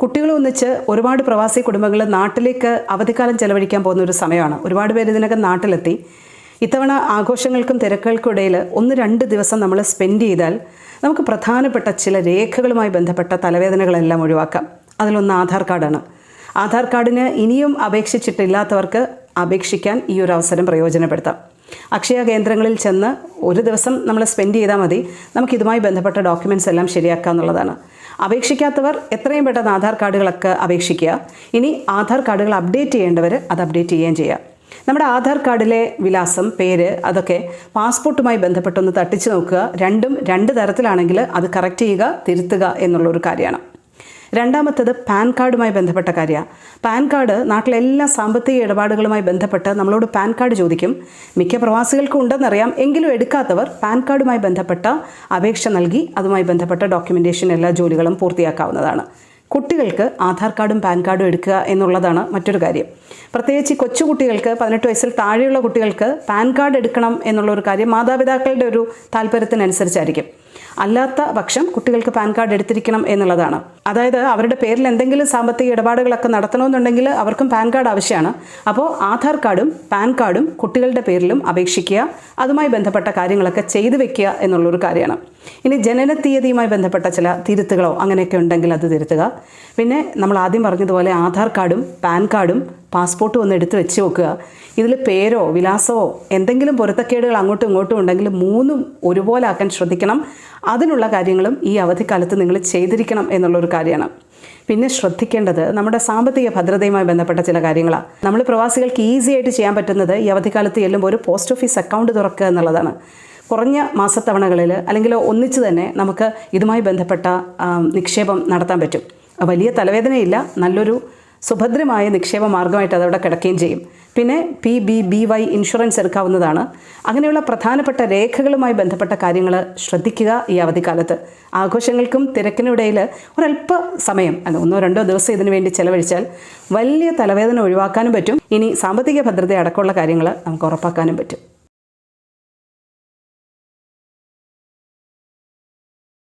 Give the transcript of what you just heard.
കുട്ടികൾ ഒന്നിച്ച് ഒരുപാട് പ്രവാസി കുടുംബങ്ങൾ നാട്ടിലേക്ക് അവധിക്കാലം ചെലവഴിക്കാൻ പോകുന്ന ഒരു സമയമാണ്. ഒരുപാട് പേര് ഇതിനകം നാട്ടിലെത്തി. ഇത്തവണ ആഘോഷങ്ങൾക്കും തിരക്കുകൾക്കും ഇടയിൽ ഒന്ന് രണ്ട് ദിവസം നമ്മൾ സ്പെൻഡ് ചെയ്താൽ നമുക്ക് പ്രധാനപ്പെട്ട ചില രേഖകളുമായി ബന്ധപ്പെട്ട തലവേദനകളെല്ലാം ഒഴിവാക്കാം. അതിലൊന്ന് ആധാർ കാർഡാണ്. ആധാർ കാർഡിന് ഇനിയും അപേക്ഷിച്ചിട്ടില്ലാത്തവർക്ക് അപേക്ഷിക്കാൻ ഈ ഒരു അവസരം പ്രയോജനപ്പെടുത്താം. അക്ഷയ കേന്ദ്രങ്ങളിൽ ചെന്ന് ഒരു ദിവസം നമ്മൾ സ്പെൻഡ് ചെയ്താൽ മതി. നമുക്ക് ഇതുമായി ബന്ധപ്പെട്ട ഡോക്യുമെന്റ്സ് എല്ലാം ശരിയാക്കുക എന്നുള്ളതാണ്. അപേക്ഷിക്കാത്തവർ എത്രയും പെട്ടെന്ന് ആധാർ കാർഡുകളൊക്കെ അപേക്ഷിക്കുക. ഇനി ആധാർ കാർഡുകൾ അപ്ഡേറ്റ് ചെയ്യേണ്ടവർ അത് അപ്ഡേറ്റ് ചെയ്യുകയും ചെയ്യുക നമ്മുടെ ആധാർ കാർഡിലെ വിലാസം പേര് അതൊക്കെ പാസ്പോർട്ടുമായി ബന്ധപ്പെട്ടൊന്ന് തട്ടിച്ച് നോക്കുക. രണ്ടും രണ്ട് തരത്തിലാണെങ്കിൽ അത് കറക്റ്റ് ചെയ്യുക തിരുത്തുക എന്നുള്ളൊരു കാര്യമാണ്. രണ്ടാമത്തത് പാൻ കാർഡുമായി ബന്ധപ്പെട്ട കാര്യമാണ് പാൻ കാർഡ് നാട്ടിലെ എല്ലാ സാമ്പത്തിക ഇടപാടുകളുമായി ബന്ധപ്പെട്ട് നമ്മളോട് പാൻ കാർഡ് ചോദിക്കും. മിക്ക പ്രവാസികൾക്കും ഉണ്ടെന്നറിയാം. എങ്കിലും എടുക്കാത്തവർ പാൻ കാർഡുമായി ബന്ധപ്പെട്ട അപേക്ഷ നൽകി അതുമായി ബന്ധപ്പെട്ട ഡോക്യുമെന്റേഷൻ എല്ലാ ജോലികളും പൂർത്തിയാക്കാവുന്നതാണ്. കുട്ടികൾക്ക് ആധാർ കാർഡും പാൻ കാർഡും എടുക്കുക എന്നുള്ളതാണ് മറ്റൊരു കാര്യം. പ്രത്യേകിച്ച് ഈ കൊച്ചുകുട്ടികൾക്ക് പതിനെട്ട് വയസ്സിൽ താഴെയുള്ള കുട്ടികൾക്ക് പാൻ കാർഡ് എടുക്കണം എന്നുള്ളൊരു കാര്യം മാതാപിതാക്കളുടെ ഒരു താല്പര്യത്തിനനുസരിച്ചായിരിക്കും. അല്ലാത്ത പക്ഷം കുട്ടികൾക്ക് പാൻ കാർഡ് എടുത്തിരിക്കണം എന്നുള്ളതാണ്. അതായത് അവരുടെ പേരിൽ എന്തെങ്കിലും സാമ്പത്തിക ഇടപാടുകളൊക്കെ നടത്തണമെന്നുണ്ടെങ്കിൽ അവർക്കും പാൻ കാർഡ് ആവശ്യമാണ്. അപ്പോൾ ആധാർ കാർഡും പാൻ കാർഡും കുട്ടികളുടെ പേരിലും അപേക്ഷിക്കുക അതുമായി ബന്ധപ്പെട്ട കാര്യങ്ങളൊക്കെ ചെയ്തു വെക്കുക എന്നുള്ളൊരു കാര്യമാണ്. ഇനി ജനന തീയതിയുമായി ബന്ധപ്പെട്ട ചില തിരുത്തുകളോ അങ്ങനെയൊക്കെ ഉണ്ടെങ്കിൽ അത് തിരുത്തുക. പിന്നെ നമ്മൾ ആദ്യം പറഞ്ഞതുപോലെ ആധാർ കാർഡും പാൻ കാർഡും പാസ്പോർട്ടും ഒന്ന് എടുത്ത് വെച്ച് നോക്കുക. ഇതിൽ പേരോ വിലാസമോ എന്തെങ്കിലും പൊരുത്തക്കേടുകൾ അങ്ങോട്ടും ഇങ്ങോട്ടും ഉണ്ടെങ്കിൽ മൂന്നും ഒരുപോലെ ആക്കാൻ ശ്രദ്ധിക്കണം. അതിനുള്ള കാര്യങ്ങളും ഈ അവധിക്കാലത്ത് നിങ്ങൾ ചെയ്തിരിക്കണം എന്നുള്ളൊരു കാര്യമാണ്. പിന്നെ ശ്രദ്ധിക്കേണ്ടത് നമ്മുടെ സാമ്പത്തിക ഭദ്രതയുമായി ബന്ധപ്പെട്ട ചില കാര്യങ്ങളാണ് നമ്മൾ പ്രവാസികൾക്ക് ഈസി ആയിട്ട് ചെയ്യാൻ പറ്റുന്നത് ഈ അവധിക്കാലത്ത് ചെല്ലുമ്പോൾ ഒരു പോസ്റ്റ് ഓഫീസ് അക്കൗണ്ട് തുറക്കുക എന്നുള്ളതാണ്. കുറഞ്ഞ മാസത്തവണകളിൽ അല്ലെങ്കിൽ ഒന്നിച്ച് തന്നെ നമുക്ക് ഇതുമായി ബന്ധപ്പെട്ട നിക്ഷേപം നടത്താൻ പറ്റും. വലിയ തലവേദനയില്ല നല്ലൊരു സുഭദ്രമായ നിക്ഷേപ മാർഗമായിട്ട് അതവിടെ കിടക്കുകയും ചെയ്യും. പിന്നെ P B B Y insurance എടുക്കാവുന്നതാണ്. അങ്ങനെയുള്ള പ്രധാനപ്പെട്ട രേഖകളുമായി ബന്ധപ്പെട്ട കാര്യങ്ങൾ ശ്രദ്ധിക്കുക ഈ അവധിക്കാലത്ത്. ആഘോഷങ്ങൾക്കും തിരക്കിനിടയിൽ ഒരല്പ സമയം അല്ല ഒന്നോ രണ്ടോ ദിവസം ഇതിനു വേണ്ടി ചെലവഴിച്ചാൽ വലിയ തലവേദന ഒഴിവാക്കാനും പറ്റും. ഇനി സാമ്പത്തിക ഭദ്രത അടക്കമുള്ള കാര്യങ്ങൾ നമുക്ക് ഉറപ്പാക്കാനും പറ്റും.